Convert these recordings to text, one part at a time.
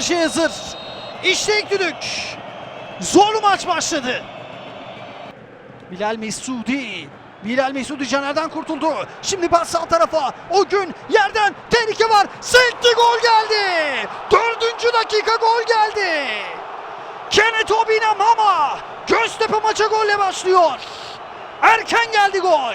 şeye hazır. İşte ilk düdük. Zorlu maç başladı. Bilal Mesudi. Bilal Mesudi Caner'den kurtuldu. Şimdi pas sağ tarafa. O gün yerden tehlike var. Sekti gol geldi. Dördüncü dakika gol geldi. Kenneth Obina Mama. Göztepe maça golle başlıyor. Erken geldi gol.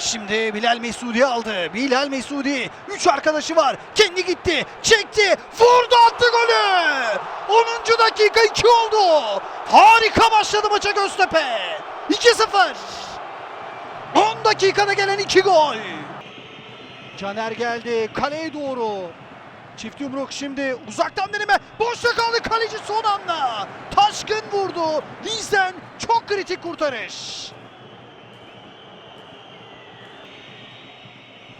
Şimdi Bilal Mesudi aldı. Bilal Mesudi. Üç arkadaşı var. Kendi gitti. Çekti. Vurdu attı golü. 10. dakika 2 oldu. Harika başladı maça Göztepe. 2-0. 10 dakikada gelen 2 gol. Caner geldi. Kaleye doğru. Çift yumruk şimdi uzaktan deneme. Boşta kaldı kaleci son anda. Taşkın vurdu. Lizen çok kritik kurtarış.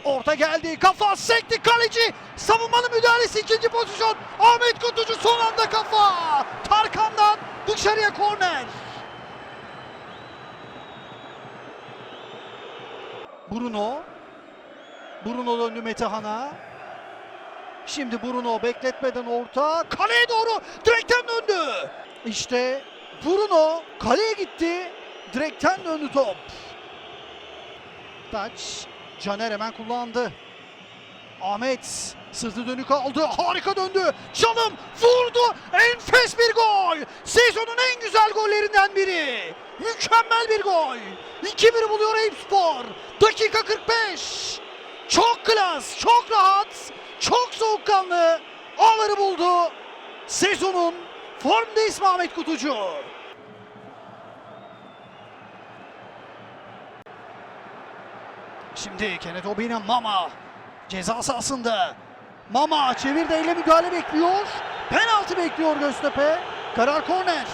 Orta geldi. Kafa sekti kaleci. Savunmanın müdahalesi ikinci pozisyon. Ahmet Kutucu son anda kafa. Tarkan'dan dışarıya korner. Bruno. Bruno döndü Metehan'a. Şimdi Bruno bekletmeden orta. Kaleye doğru direkten döndü. İşte Bruno kaleye gitti. Direkten döndü top. Taç. Caner hemen kullandı. Ahmet sırtı dönük aldı. Harika döndü. Çalım vurdu. Enfes bir gol. Sezonun en güzel gollerinden biri. Mükemmel bir gol. 2-1 buluyor Eyüpspor. Dakika 45. Çok klas, çok rahat, çok soğukkanlı. Ağları buldu. Sezonun formda ismi Ahmet Kutucu. Şimdi Kenneth Obina Mama ceza sahasında. Mama çevirdi elle müdahale bekliyor. Penaltı bekliyor Göztepe. Karar korner.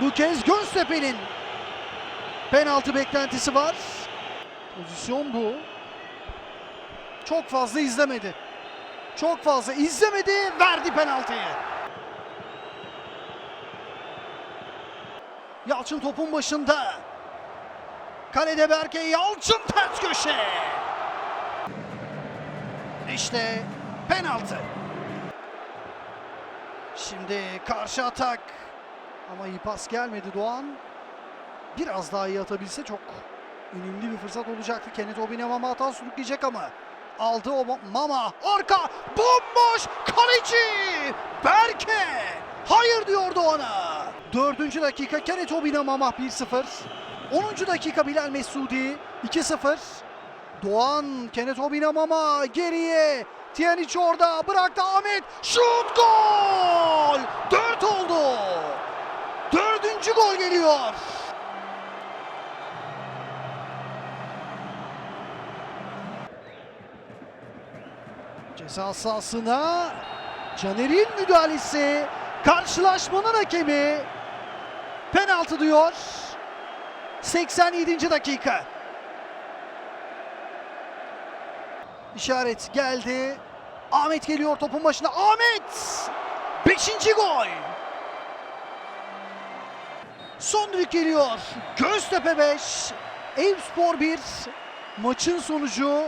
Bu kez Göztepe'nin penaltı beklentisi var. Pozisyon bu. Çok fazla izlemedi. Çok fazla izlemedi, verdi penaltıyı. Yalçın topun başında. Kalede Berke Yalçın ters köşe. İşte penaltı. Şimdi karşı atak. Ama iyi pas gelmedi Doğan. Biraz daha iyi atabilse çok önemli bir fırsat olacaktı. Kenneth Obine Mama hata sürükleyecek ama aldı o Mama arka bomboş kaleci Berke hayır diyordu ona. Dördüncü dakika Kenneth Obine Mama 1-0. 10. dakika Bilal Mesudi 2-0. Doğan Kenneth Obine Mama geriye Tiyaniç orada bıraktı Ahmet şut gol 4 oldu. Dördüncü gol geliyor. Ceza sahasına Caner'in müdahalesi karşılaşmanın hakemi penaltı diyor. 87. dakika. İşaret geldi. Ahmet geliyor topun başına. Ahmet! Beşinci gol. Son düdük geliyor. Göztepe 5, Eyüpspor 1. Maçın sonucu